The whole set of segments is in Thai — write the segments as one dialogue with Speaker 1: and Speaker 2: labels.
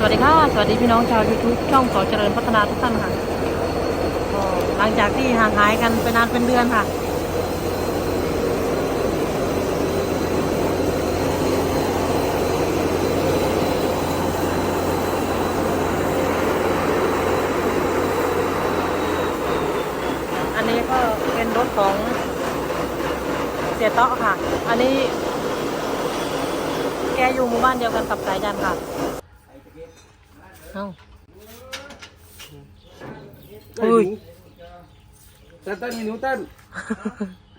Speaker 1: สวัสดีค่ะ สวัสดีพี่น้องชาว YouTube ช่องสอเจริญพัฒนาทุกท่านค่ะก็หลังจากที่ห่างหายกันไปนานเป็นเดือนค่ะ อันนี้ก็เป็นรถของเสียเตาะค่ะ อันนี้ แกอยู่หมู่บ้านเดียวกันกับสายยันค่ะ อ้าอุ้ย
Speaker 2: เต้นเต้นมีหนูเต้น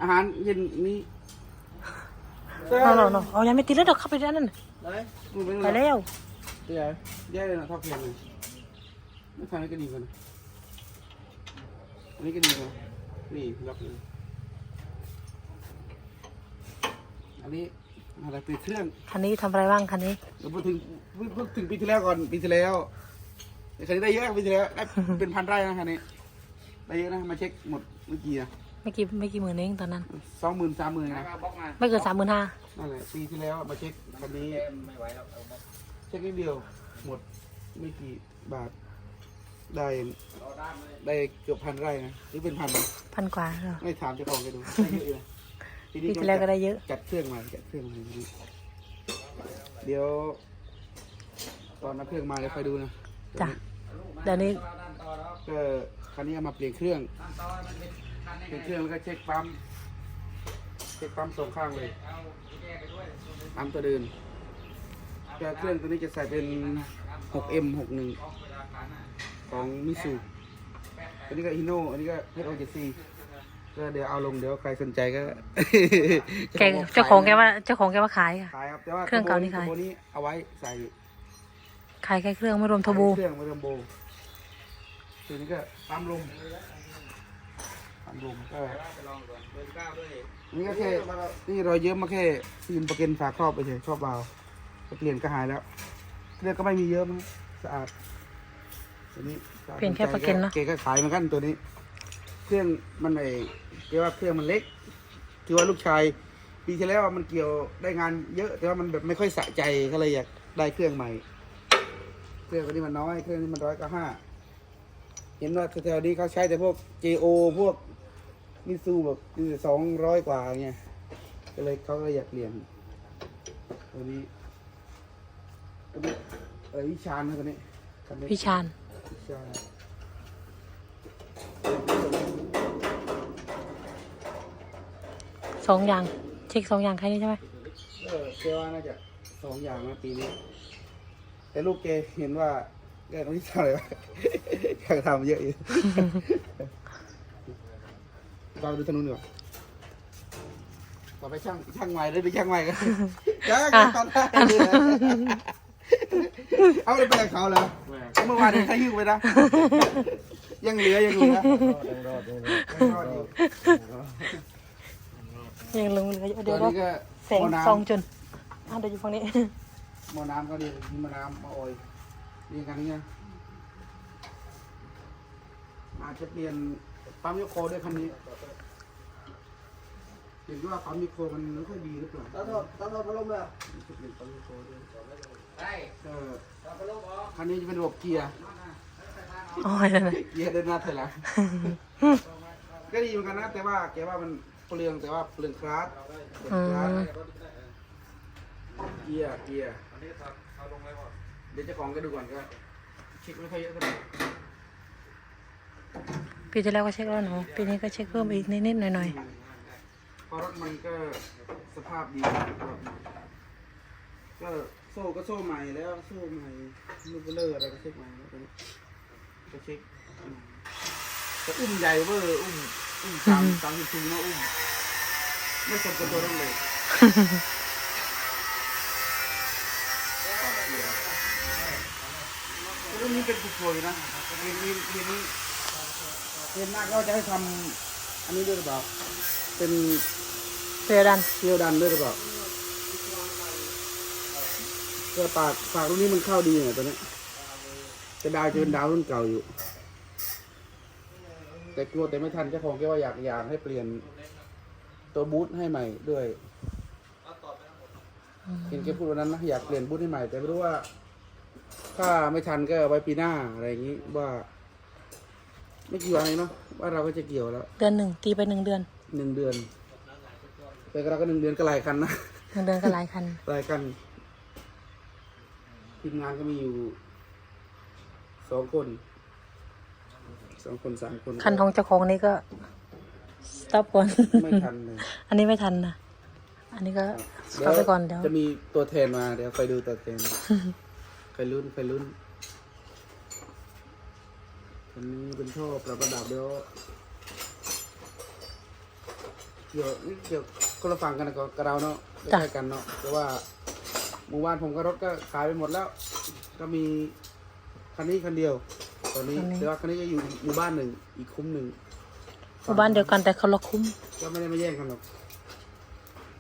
Speaker 2: อาหารเย็นนี้
Speaker 1: เอาเอาเอาเอายังไม่ติดแล้วดอกเข้าไปด้านนั้น
Speaker 2: มึงเป็น
Speaker 1: ไป
Speaker 2: ไร
Speaker 1: แล้ว
Speaker 2: เดี๋ยวแย่เลยนะทอดเพียงเลยไม่ทำให้ก็ดีกว่านะอันนี้ก็ดีกว่านี่ล็อกเลยอันนี้อะไรติดเครื่อง
Speaker 1: คันนี้ทำอะไรบ้างคันนี้
Speaker 2: เดี๋ยวพูดถึงพูดพูดถึงปีที่แล้วก่อนปีที่แล้ว คันนี้ได้เยอะปีที่แล้วได้เป็นพันไร่นะคันนี้ได้เยอะนะมาเช็คหมดเมื่อกี้นะ
Speaker 1: ไม่กี่ไม่กี่หมื่นเองตอนนั้น
Speaker 2: สองหมื่นสามหมื่นนะ
Speaker 1: ไม่เกินสามหมื่นห้า
Speaker 2: นั่นแหละปีที่แล้วมาเช็คคันนี้เช็คนิดเดียว หมดไม่กี่บาทได้ได้เกือบพันไร่นะหรือเป็นพันนะ
Speaker 1: พันกว่าเหรอ
Speaker 2: ไม่ถามเจ้าของแกันดูได้เยอะอยู่นะ
Speaker 1: ปีที่แล้วก็ได้เยอะ
Speaker 2: จัดเครื่องมาจัดเครื่องมาทีนี้เดี๋ยว ตอนนับเครื่องมาเดี๋ยวคอยดูนะ
Speaker 1: จ้ะ เดี๋ยวนี้
Speaker 2: ก็คันนี้เอามาเปลี่ยนเครื่อง เปลี่ยนเครื่องแล้วก็เช็คปั๊ม เช็คปั๊มสองข้างเลยปั๊มตัวเดินก็เครื่องตัวนี้จะใส่เป็น 6M 61 ของมิสูอันนี้ก็ฮิโน่อันนี้ก็ HO7C ก็เดี๋ยวเอาลงเดี๋ยวใครสนใจก็
Speaker 1: แกเจ้าของแกว่าเจ้าของแกว่าขายค่ะ
Speaker 2: ขายครับแต่ว่า
Speaker 1: เครื่องเก่านี่ขาย
Speaker 2: ตัวนี้เอาไว้ใส่
Speaker 1: ขายแค่เครื่องไม่รวมทบู
Speaker 2: เครื่องไม่รวมโบ ตัวนี้ก็ปั๊มลมปั๊มลมก็นี่ก็แค่นี่รอยเยิ้มมาแค่ฟิล์มประเกันฝาครอบไปเฉยครอบเบาก็เปลี่ยนก็หายแล้วเครื่องก็ไม่มีเยอะมั้งสะอาดตัวนี้
Speaker 1: เปลี่ยนแค่ประกันเนอะ
Speaker 2: เกก็ขายเหมือนกันตัวนี้ เครื่องมันไอเรียกว่าเครื่องมันเล็กคือว่าลูกชายปีที่แล้วมันเกี่ยวได้งานเยอะแต่ว่ามันแบบไม่ค่อยสะใจก็เลยอยากได้เครื่องใหม่ เครื่องตัวนี้มันน้อย เครื่องนี้มันร้อยก็ห้า เห็นว่าแถวๆนี้เขาใช้แต่พวก JO พวกมิซูแบบสองร้อยกว่าเงี้ยก็เลยเขาก็เลยอยากเปลี่ยนตัวนี้ตัวนี้เออวิชาญนะตัวนี้คันนี้
Speaker 1: พี่ชาญ
Speaker 2: วิชาญ
Speaker 1: สองอย่าง เช็คสองอย่างแค่นี้ใช่ไหม
Speaker 2: เออเชื่อว่าน่าจะสองอย่างนะปีนี้ แต่ลูกเกเห็นว่า แกต้องที่ทำอะไรวะอยากทำเยอะอยู่เราดูถนนดีกว่าต่อไปช่างช่างใหม่เลยดูช่างใหม่กันจ้าตอนแรกเลยนะเอาไปแบ่งเขาเหรอเมื่อวานนี้ใครหิ้วไปนะยังเหลือยังเหลือยังรอดอยู่
Speaker 1: ยังลงเหลืออยู่
Speaker 2: ต
Speaker 1: เดี๋
Speaker 2: อยน
Speaker 1: ว
Speaker 2: นี้ก็
Speaker 1: แสง
Speaker 2: หม้อ
Speaker 1: ซอง
Speaker 2: น้ำ
Speaker 1: จนอะเดี๋ยวอยู่ฝั่งนี้
Speaker 2: หม้อน้ำก็ดีมีหม้อน้ำหม้อออย เรียงกันนี่นะอาจจะเปลี่ยนปั๊มยูโคด้วยคันนี้เห็นว่าปั๊มยูโคมันไม่ค่อยดีหรือเปล่า
Speaker 3: ตาทอดตาทอดพัดลมเลย
Speaker 2: จะเปลี่ยนปั๊มยูโคด้วยก็คันนี้จะเป็นระบบเกียร์
Speaker 1: อ๋อนั่นน่ะ
Speaker 2: เกียร์เดินหน้าถอยหลังก็ดีเหมือนกันนะแต่ว่าแกว่ามันเปลืองแต่ว่าเปลืองคลาสเปลืองคลาสเกียร์เกียร์ เดี๋ยวเจ้าของก็ดูก่อนก็เช็คไม่ค่อยเยอะเท่าไหร่
Speaker 1: ปีที่แล้วก็เช็คแล้วหนูปีนี้ก็เช็คเพิ่มอีกนิดๆหน่อย
Speaker 2: เพราะรถมันก็สภาพดีก็โซ่ก็โซ่ใหม่แล้วโซ่ใหม่ลูกเบลเลอร์อะไรก็เช็คใหม่แล้วตอนนี้ก็เช็คอืมแต่อุ้มใหญ่เวอร์อุ้มอุ้มสามสามสิบสี่นะอุ้มไม่สมกับตัวรถเลยเรื่อง นี้เป็นผู้ป่วยนะเรียนนี้เรียนนี้เรียนหน้าก็จะให้ทำอันนี้ด้วยหรือเปล่าเป็น
Speaker 1: เปรียดัน
Speaker 2: เกลียวดันด้วยหรือเปล่าเพื่อปากปากรุ่นนี้มันเข้าดีหน่อยตอนนี้จะดาวจะเป็นดาวรุ่นเก่าอยู่ แต่กลัวแต่ไม่ทันเจ้าของแกว่าอยากอยากให้เปลี่ยนตัวบูทให้ใหม่ด้วยเห็นแกพูดวันนั้นนะอยากเปลี่ยนบูทให้ใหม่ แต่ไม่รู้ว่า ถ้าไม่ทันก็เอาไว้ปีหน้าอะไรอย่างนี้ว่า ไม่กี่วันเองเนาะว่าเราก็จะเกี่ยวแล้ว
Speaker 1: เดือนหนึ่งตีไปหนึ่งเดือน
Speaker 2: หนึ่งเดือนแต่เราก็หนึ่งเดือนก็หลายคันนะ
Speaker 1: หนึ่งเดือนก็หลายคัน
Speaker 2: หลายคันทีมงานก็มีอยู่สองคนสองคนสามคน
Speaker 1: คันของเจ้าของนี่ก็สต็อปก่อน
Speaker 2: ไม่ทันเลย
Speaker 1: อันนี้ไม่ทันนะอันนี้ก็สต็อปไปก่อนเดี๋ยว
Speaker 2: จะมีตัวแทนมาเดี๋ยวคอยดูตัวแทนค อยลุ้นคอยลุ้นอันนี้เป็นท่อประดับเดี๋ยวเกี่ยวนี่เกี่ยวคนละฝั่งกันกับกับเราเนาะใกล้ๆกันเนาะแต่ว่าหมู่บ้านผมก็รถก็ขายไปหมดแล้ว ก็มีคันนี้คันเดียว ตอนนี้ แต่ว่าคันนี้จะอยู่หมู่บ้านหนึ่งอีกคุ้มหนึ่ง
Speaker 1: หมู่บ้านเดียวกันแต่คนละคุ้ม
Speaker 2: ก็ไม่ได้มาแย่งกันหรอก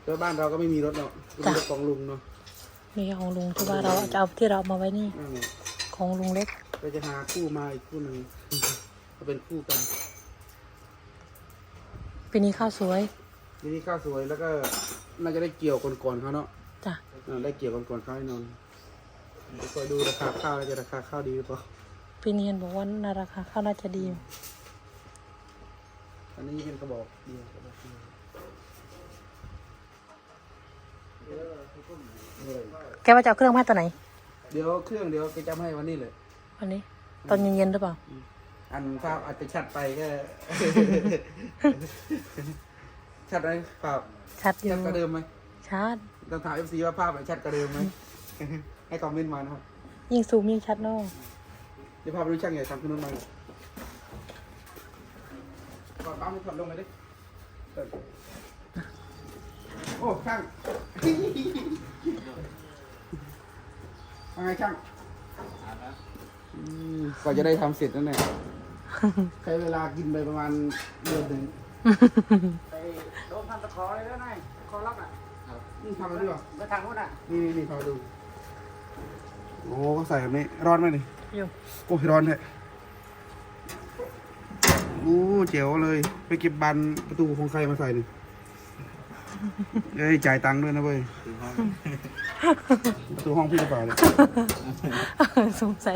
Speaker 2: แต่ว่าบ้านเราก็ไม่มีรถเนาะก็มีรถของลุงเนาะ
Speaker 1: นี่ของลุงที่ว่าเราจะเอาที่เรามาไว้นี่
Speaker 2: นั่นแหละ
Speaker 1: ของลุงเล็ก
Speaker 2: ก็จะหาคู่มาอีกคู่หนึ่งก็เป็นคู่กัน
Speaker 1: ปีนี้ข้าวสวย
Speaker 2: ทีนี้ข้าวสวยแล้วก็น่าจะได้เกี่ยวก่อนๆเขาเนาะ
Speaker 1: จ้ะ
Speaker 2: อ่าได้เกี่ยวก่อนๆเขาแน่นอนเดี๋ยวคอยดูราคาข้าวแล้วจะราคาข้าวดีหรือเปล่า
Speaker 1: ปีนี้เห็นบอกว่านาราคาข้าวน่าจะดี
Speaker 2: อันนี้เป็นกระบอกเดียวกระบอกเดียว
Speaker 1: แกว่าจะเอาเครื่องมาตัวไหน
Speaker 2: เดี๋ยวเครื่องเดี๋ยวแกจะให้วันนี้เลย
Speaker 1: วันนี้ ตอนเย็นๆหรือเปล่า
Speaker 2: อันภาพอาจจะชัดไปก็ ชัดไหมภาพ
Speaker 1: ชัดอยู่
Speaker 2: ชัดกว่าเดิมไหม
Speaker 1: ชัด
Speaker 2: ต้องถามเอฟซีว่าภาพชัดกว่าเดิมไหมให้คอมเมนต์มานะครับ
Speaker 1: ยิ่งซูมยิ่งชัดเนาะ
Speaker 2: เดี๋ยวพาไปดูช่างใหญ่ทำขึ้นนู้นมาก่อนปั๊มขับลงเลยดิเปิด โอ้ช่างว่าไงช่างอืมกว่าจะได้ทำเสร็จนั่นแหละใช้เวลากินไปประมาณเดือนหนึ่งไปโดนพันตะขอเลยแล้วนายขอรับอะนี่ทำมาด้วยเหรอ
Speaker 3: ไปทางนู้นอะ
Speaker 2: นี่นี่นี่พาดู โอ้ก็ใส่แบบนี้ ร้อนไหมนี่
Speaker 1: อยู่
Speaker 2: โอ้ยร้อนเลยโอ้เจ๋วเลย ไปเก็บบานประตูของใครมาใส่นี่ เอ้ยจ่ายตังค์ด้วยนะเว้ยประตูห้องพี่หรือเปล่าเนี่ย
Speaker 1: สงสัย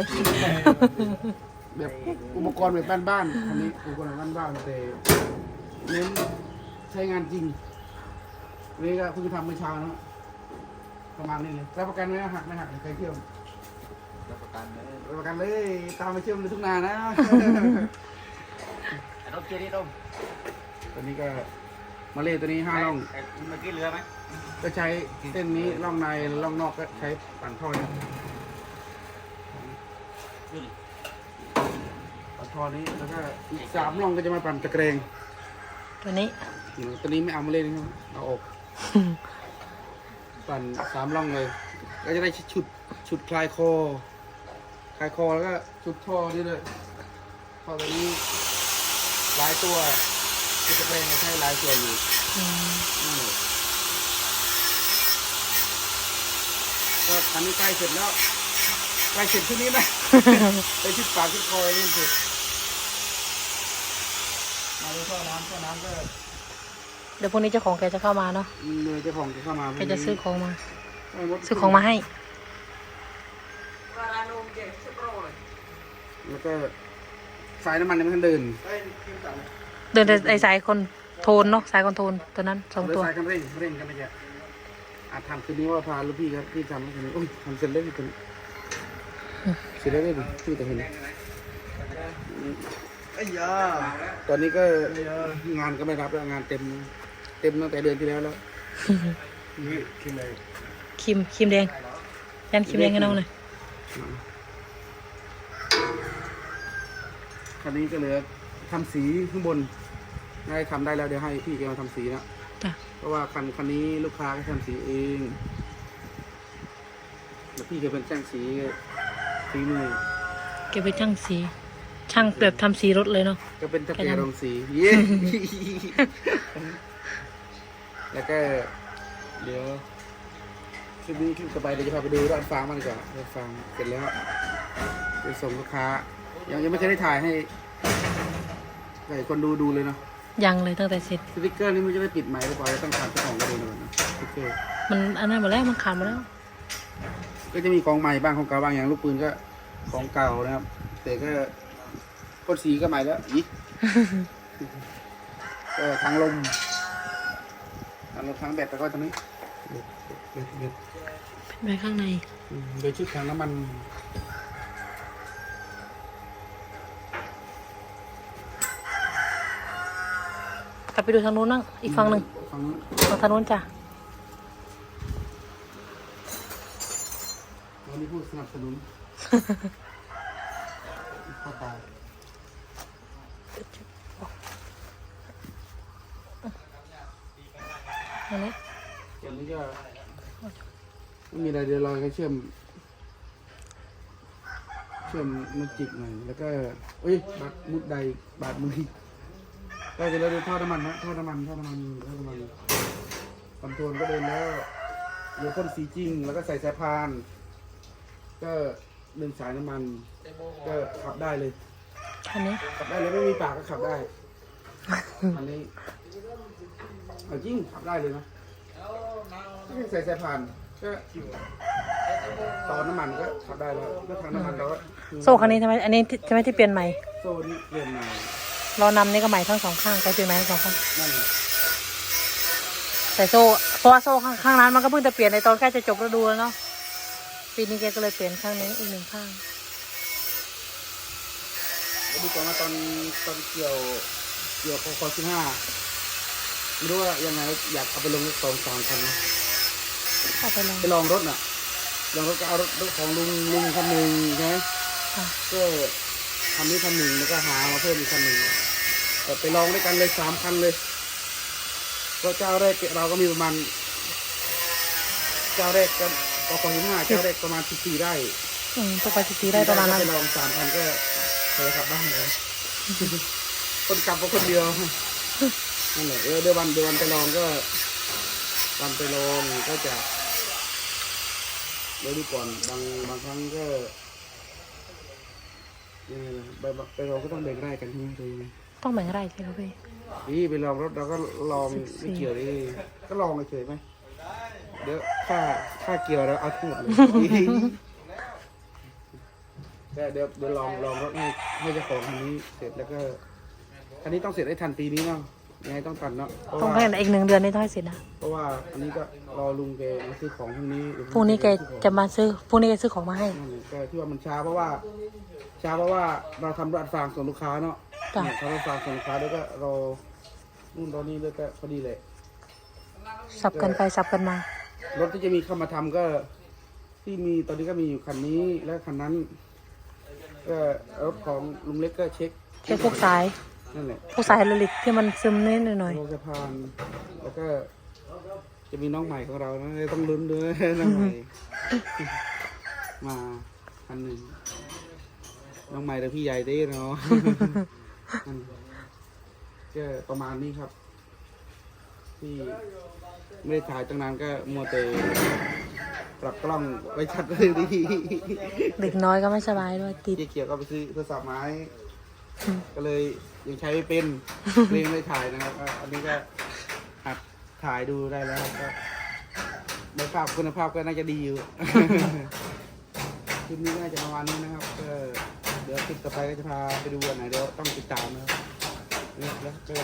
Speaker 2: แบบอุปกรณ์แบบบ้านๆอันนี้อุปกรณ์แบบบ้านๆแต่เน้นใช้งานจริงอันนี้ก็เพิ่งทำเมื่อเช้านะประมาณนี้เลยรับประกันไหมหักไม่หักใครเที่ยว
Speaker 3: รับประกันเลย
Speaker 2: รับประกันเลยตามไปเชื่อมในทุกนานะ
Speaker 3: ไอ้รถเกียร์นี่ดม
Speaker 2: ตัวนี้ก็ มาเล่ตัวนี้ห้าร่อง
Speaker 3: ไอ้เมื่อกี้เรือไหม
Speaker 2: ก็ใช้เส้นนี้ร่องในร่องนอกก็ใช้ปั่นท่อนี้ปั่นท่อนี้แล้วก็อีกสามร่องก็จะมาปั่นตะเกรง
Speaker 1: ตัวนี้
Speaker 2: ตัวนี้ไม่เอามาเล่นนะครับเอาออก ปั่นสามร่องเลย ก็จะได้ชุดชุดคลายคอ คลายคอแล้วก็ชุดท่อนี่เลยท่อตัวนี้หลายตัว ชุดตะเกรงก็ใช้หลายส่วนอยู่
Speaker 1: อืม
Speaker 2: นั่นเลยก็อันนี้ใกล้เสร็จแล้วใกล้เสร็จชุดนี้นะ ไปชุดปากชุดคอนี่เสร็จมาดูท่อน้ำท่อน้ำก็
Speaker 1: เดี๋ยวพรุ่งนี้เจ้าของแกจะเข้ามาเนาะ
Speaker 2: เลยเจ้าของจะเข้ามา
Speaker 1: แกจะซื้อของมา
Speaker 2: ไม่มด
Speaker 1: ซื้อของมาให้
Speaker 2: แล้วก็สายน้ำมันยังไม่ทันเดิน
Speaker 1: เดินแต่ไอสายคนโทนเนาะสายคอนโทนตัวนั้นสอง
Speaker 2: เดิน
Speaker 1: ตัว
Speaker 2: สายกันเร่งเร่งกันไปจะอาจทำคืนนี้ว่าพาลูกพี่ครับพี่ทำคืนนี้โอ้ยทำเสร็จแล้วพี่คนเสร็จแล้วเลยดิพี่แต่เห็น
Speaker 3: ไอ้ยา
Speaker 2: ตอนนี้ก็งานก็ไม่รับแล้วงานเต็ม เต็มตั้งแต่เดือนที่แล้วแล้ว
Speaker 3: นี่ขึ้นเลย
Speaker 1: ครีมครีมแดงยันครีมแดงให้น้องหน่อย
Speaker 2: คันนี้ก็เหลือทำสีข้างบน ได้ทำได้แล้วเดี๋ยวให้พี่แกมาทำสีนะ
Speaker 1: จ้ะ
Speaker 2: เพราะว่าคันคันนี้ลูกค้าก็ทำสีเองแล้วพี่แกเป็นช่างสีฝีมือ
Speaker 1: แกไปช่างสี ช่างแบบทำสีรถเลยเนาะ
Speaker 2: ก็เป็นตะ
Speaker 1: แก
Speaker 2: เกีย
Speaker 1: ทำ
Speaker 2: รองสีเย้แล้วก็เดี๋ยวคลิปนี้คลิปต่อไปเดี๋ยวจะพาไปดูร้านฟางมันดีกว่อนร้านฟางเสร็จแล้วไปส่งลูกค้า ยังยังไม่เคยได้ถ่ายให้ให้คนดูดูเลยเนาะ
Speaker 1: ยังเลยตั้งแต่เสร็จ
Speaker 2: สติ๊กเกอร์นี่มันจะได้ปิดไหมหรือเปล่าต้องถามเจ้าของกันดูหน่อยนะสติ๊กเกอร์
Speaker 1: มันอันนั้นหมดแล้วมันขาดหมดแล้ว
Speaker 2: ก็จะมีของใหม่บ้างของเก่าบ้างอย่างลูกปืนก็ของเก่านะครับ แต่ก็พ่นสีก็ใหม่แล้วอีก ก็ทางลมทางลมทางแบตแล้วก็ตรงนี้เบ็ดเบ็ดเบ็ด
Speaker 1: เป็นไปข้างใน
Speaker 2: อืมโดยชุดทางน้ำมัน
Speaker 1: กลับไปดูทางนู้นนั่งอีกฝั่งหนึ่ง
Speaker 2: ฝั่งนู้น
Speaker 1: ฝั่งทางนู้นจ้ะ
Speaker 2: วันนี้ผู้สนับสนุนพ่อตา
Speaker 1: อันนี้
Speaker 2: อันนี้ก็ไม่มีอะไรเดี๋ยวเราก็เชื่อม เชื่อมมุดจิกหน่อยแล้วก็เอ้ยบาดมุดใดบาดมือ ก็จะเริ่มท่อน้ำมันนะท่อน้ำมันท่อน้ำมันท่อน้ำมันคอนโทรลก็เดินแล้วเดี๋ยวพ่นสีจริงแล้วก็ใส่สายพาน ก็ดึงสายน้ำมัน ก็ขับได้เลย
Speaker 1: อันนี้
Speaker 2: ขับได้เลยไม่มีปากก็ขับได้อันนี้เอาจริงขับได้เลยนะไม่ใส่สายพานก็ต่อน้ำมันก็ขับได้แล้วก็ทางน้ำมันเราก็
Speaker 1: โซ่คันนี้ทำไมอันนี้ที่ใช่ไหมที่เปลี่ยนใหม่
Speaker 2: โซ่นี่เปลี่ยนมา
Speaker 1: ล้อนำนี่ก็ใหม่ทั้งสองข้างไปเปลี่ยนใหม่ทั้งสองข้าง
Speaker 2: นั่นแหละ
Speaker 1: แต่โซ่เพราะว่าโซ่ข้างข้างนั้นมันก็เพิ่งจะเปลี่ยนในตอนใกล้จะจบฤดูแล้วเนาะปีนี้แกก็เลยเปลี่ยนข้างนี้อีกหนึ่งข้าง
Speaker 2: แล้วดูก่อนว่าตอนตอนเกี่ยวเกี่ยวพอคอสิบห้าไม่รู้ว่ายังไงอยากเอาไปลงสองสามคันนะ
Speaker 1: เอาไปลอง
Speaker 2: ไปลองรถน่ะลองรถก็เอารถรถของลุงลุงคันหนึ่งใช่ไหม
Speaker 1: ค่ะ
Speaker 2: ก็ คันนี้คันหนึ่งแล้วก็หามาเพิ่มอีกคันหนึ่งเออไปลองด้วยกันเลยสามคันเลย ก็เจ้าแรกเราก็มีประมาณ เจ้าแรกก็ปกสิบห้าเจ้าแรกประมาณสิบสี่ได้
Speaker 1: อืมตัวไปสิตีได้ประมาณนั้น
Speaker 2: ไปลองสามคันก็เคยขับบ้างเลยคนกลับก็คนเดียวนั่นแหละเออเดี๋ยววันเดี๋ยววันไปลองก็วันไปลองก็จะเดี๋ยวดูก่อนบางบางครั้งก็ ยังไงล่ะไปไปลองก็ต้องแบ่งได้กันใช่ไหมดูไหม
Speaker 1: ต้องแบ่งไร่ใช่ไหมพี่
Speaker 2: นี่ไปลองรถเราก็ลอง
Speaker 1: สิบสี่
Speaker 2: ไม่เกี่ยวดิก็ลองเฉยๆไหมเดี๋ยวค่าค่าเกี่ยวเราเอาทั้งหมดเลยก็เดี๋ยวเดี๋ยวลองลองรถให้ให้เจ้าของคันนี้เสร็จแล้วก็คันนี้ต้องเสร็จให้ทันปีนี้เนาะ ยังไงต้องทันเนาะเพราะ
Speaker 1: ต้อง
Speaker 2: ว่า
Speaker 1: ให้อีกหนึ่งเดือนนี้ต้องให้เสร็จนะ
Speaker 2: เพราะว่าอันนี้ก็รอลุงแกมาซื้อของพรุ่งนี้
Speaker 1: พรุ่งนี้แกจะมาซื้อพรุ่งนี้แกซื้อของมาให้
Speaker 2: นั่นแหละก็ที่ว่ามันช้าเพราะว่า ช้าเพราะว่าเราทำรถอัดฟางส่งลูกค้าเนาะ
Speaker 1: จ้ะ
Speaker 2: เนี่ยทำรถอัดฟางส่งลูกค้าแล้วก็รอนู่นรอนี่แล้วก็พอดีเลย
Speaker 1: สับกันไปสับกันมา
Speaker 2: รถที่จะมีเข้ามาทำก็ ที่มีตอนนี้ก็มีอยู่คันนี้และคันนั้น ก็รถของลุงเล็กก็เช็ค
Speaker 1: เช็คพวกสาย
Speaker 2: นั่นแหละ
Speaker 1: พวกสายไฮดรอลิกที่มันซึมนิดหน่อย
Speaker 2: โลสะพานแล้วก็จะมีน้องใหม่ของเรานะต้องลุ้นด้วยน้องใหม่ มาคันหนึ่งน้องใหม่แต่พี่ใหญ่ได้เนาะ นั่นก็ประมาณนี้ครับ ที่ไม่ได้ถ่ายตั้งนานก็มัวแต่ปรับกล้องไว้ชัดเลยดี
Speaker 1: ๆเด็กน้อยก็ไม่สบายด้วยติด
Speaker 2: เจ๊เกียวก็ไปซื้อโทรศัพท์มาให้ก็เลย ยังใช้ไม่เป็นเลยยังไม่ถ่ายนะครับก็อันนี้ก็หัดถ่ายดูได้แล้วครับก็ในภาพคุณภาพก็น่าจะดีอยู่ คลิปนี้ก็น่าจะประมาณนี้นะครับก็เดี๋ยวคลิปต่อไปก็จะพาไปดูอันไหนเดี๋ยวต้องติดตามนะครับเนี่ยแล้วก็